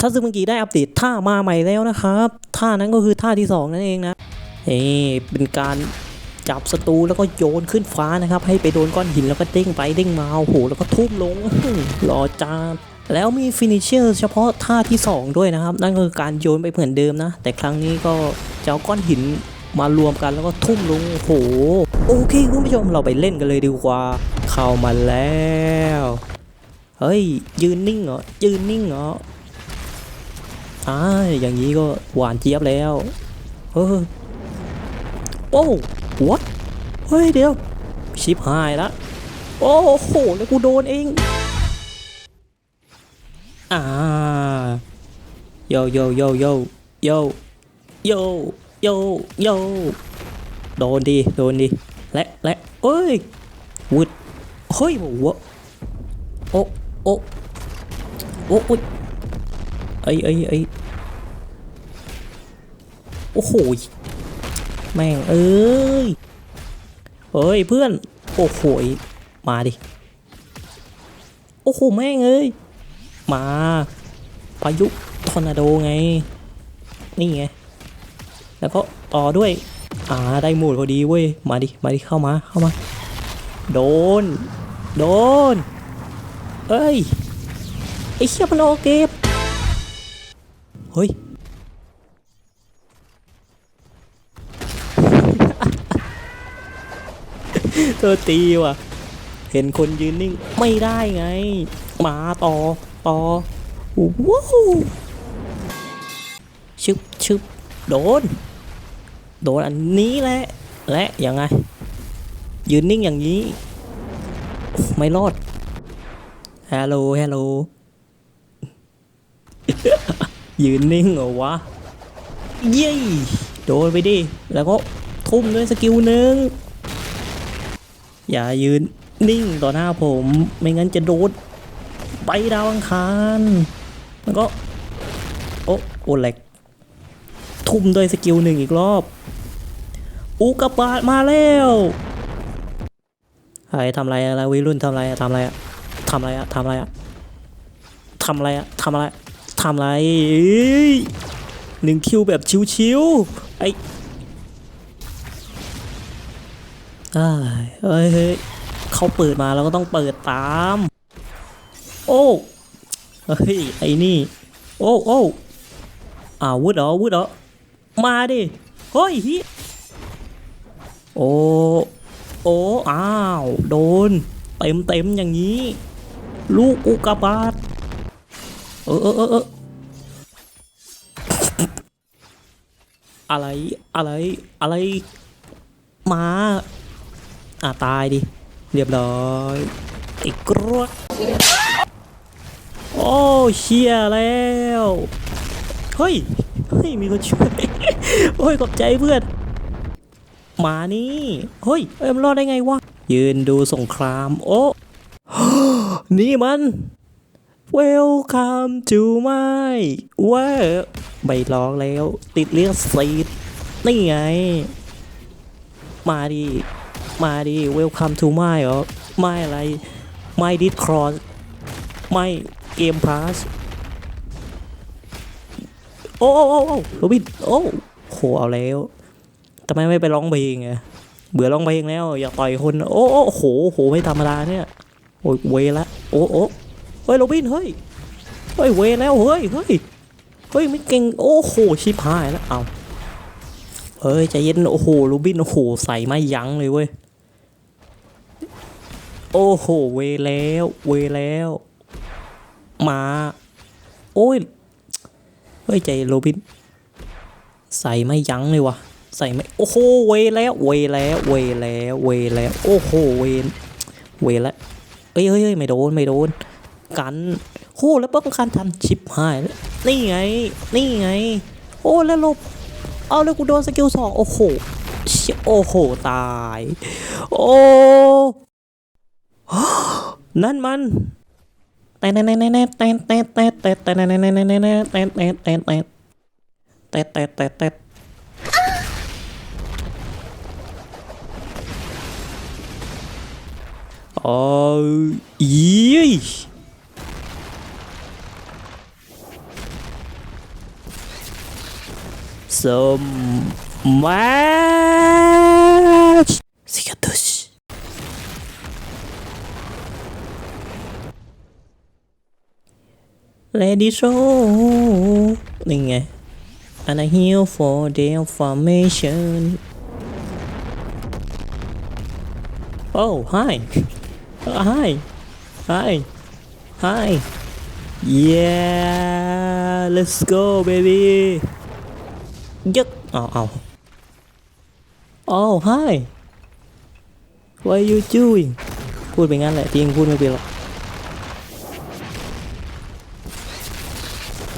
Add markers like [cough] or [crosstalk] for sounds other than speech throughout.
ถ้าซึ่งเมื่อกี้ได้อัปเดตท่ามาใหม่แล้วนะครับท่านั้นก็คือท่าที่สองนั่นเองนะนี่เป็นการจับศัตรูแล้วก็โยนขึ้นฟ้านะครับ ให้ไปโดนก้อนหินแล้วก็เด้งไปเด้งมาโอ้โหแล้วก็ทุ่มลงรอจ้าแล้วมีฟินิชเชอร์เฉพาะท่าที่สองด้วยนะครับ นั่นก็คือการโยนไปเหมือนเดิมนะ แต่ครั้งนี้ก็จะเอาก้อนหินมารวมกันแล้วก็ทุ่มลงโอ้โหโอเคคุณผู้ชมเราไปเล่นกันเลยดีกว่า เข้ามาแล้ว เฮ้ย ยืนนิ่งเหรอยืนนิ่งเหรอ อ่าอย่างนี้ก็หวานเจี๊ยบแล้วเออโอ้ what เฮ้ยเดี๋ยว ชิปหายละโอ้โหแล้วกูโดนเองอ่าโยโยโยโยโยโยโยโยโดนดีโดนดีและและเอ้ยวุดเฮ้ยโหโอโอ้โอ้โอ้ยไอ้ไอ้ไอ้ โอ้โหแม่งเอ้ยเฮ้ยเพื่อน โอ้โหมาดิ โอ้โหแม่งเอ้ยมาพายุทอร์นาโดไง นี่ไง แล้วก็ต่อด้วย อ่าได้หมูดพอดีเว้ย มาดิ มาดิเข้ามา เข้ามา โดน โดน เอ้ย ไอ้เชี่ยมันโอเก็บเฮ้ย เธอตีว่ะ เห็นคนยืนนิ่งไม่ได้ไง มาต่อต่อว้าวชึบชึบโดน โดนอันนี้แหละ และยังไง ยืนนิ่งอย่างนี้ ไม่รอดฮัลโหลฮัลโหลยืนนิ่งเหรอวะ เย้ โดนไปดิ แล้วก็ทุ่มด้วยสกิลหนึ่ง อย่ายืนนิ่งต่อหน้าผม ไม่งั้นจะโดนไปดาวอังคารแล้วก็ โอ้โอเล็กทุ่มด้วยสกิลหนึ่งอีกรอบ อุกบาตมาแล้วไอ้ทำอะไรอะไรวัยรุ่นทำอะไรอะทำอะไรอะทำอะไรอะทำอะไรอะทำอะไรอะทำอะไรทำอะไรหนึ่งคิวแบบชิวๆไอ้ อ้ายเอ้เฮ้ยเขาเปิดมาเราก็ต้องเปิดตาม โอ้เฮ้ยไอ้นี่ โอ้โอ้อาวุดเหรอวุดเหรอมาดิเฮ้ยฮียโอ้โอ้อ้าว โดน เต็มเต็มอย่างนี้ ลูกอุกกาบาตเออเออเออเอออะไรอะไรอะไรมา อะตายดิ เรียบร้อยไอ้กรวดโอ้เชียแล้ว เฮ้ย เฮ้ย มีคนช่วย โอ้ยขอบใจเพื่อนมานี่เฮ้ย เอ้ยมันรอดได้ไงวะ ยืนดูสงคราม โอ้ นี่มัน Welcome to my w o r l ไม่ร้องแล้ว ติดเรียกซีดนี่ไง มาดิ มาดิ Welcome to my เหรอไม่อะไรไม่ดิสครอสไม่เกมพาสโอ้โอ้โอ้โอ้โรบินโอ้โหเอาแล้วทำไมไม่ไปร้องเพลงอะเบื่อร้องเพลงแล้ว อยากต่อยคน โอ้โอ้โหโหไม่ธรรมดาเนี่ยโอ้ยเวละโอ้โอ้เฮ้ยโรบินเฮ้ยเฮ้ยเวแล้วเฮ้ยเฮ้ยเฮ้ยไม่เก่งโอ้โหชิบหายแล้วเอาเฮ้ยใจเย็นโอ้โหโรบินโอ้โหใส่ไม่ยั้งเลยเว้ย โอ้โห เวแล้ว เวแล้ว มา โอ้ย เฮ้ย ใจโรบิน ใส่ไม่ยั้งเลยวะใส่ไม่ โอ้โห เวแล้ว เวแล้ว เวแล้ว เวแล้ว โอ้โห เว เวแล้วเอ้ยเฮ้ยเฮ้ยไม่โดน ไม่โดน กันโอ้แล้วป้องกันทันชิปหายแล้วนี่ไง นี่ไง โอ้แล้วลบ เอาแล้วกูโดนสกิลสองโอ้โห โอ้โห ตาย โอ้ นั่นมันแต่แต่แต่แต่แต่แต่แต่แต่แต่แต่แต่แต่แต่แต่แต่แต่แต่โอ้ยสมมา Ready so นี่ไง and I heal for the formation Oh hi. Uh, hi. Hi. Hi. Yeah let's go baby. ยึกเอาเอา oh, oh. oh hi. What are you doing? พูดไปงั้นแหละทีมพูดไม่เป็นหรอก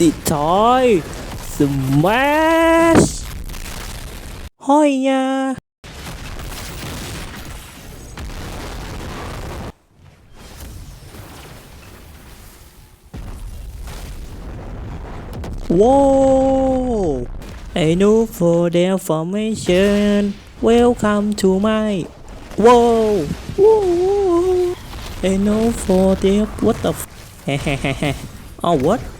thì thôi, Smash Hoi nha Whoa! A new for the formation. Welcome to my. Whoa! Whoa! A new for the, what the? F [laughs] oh what?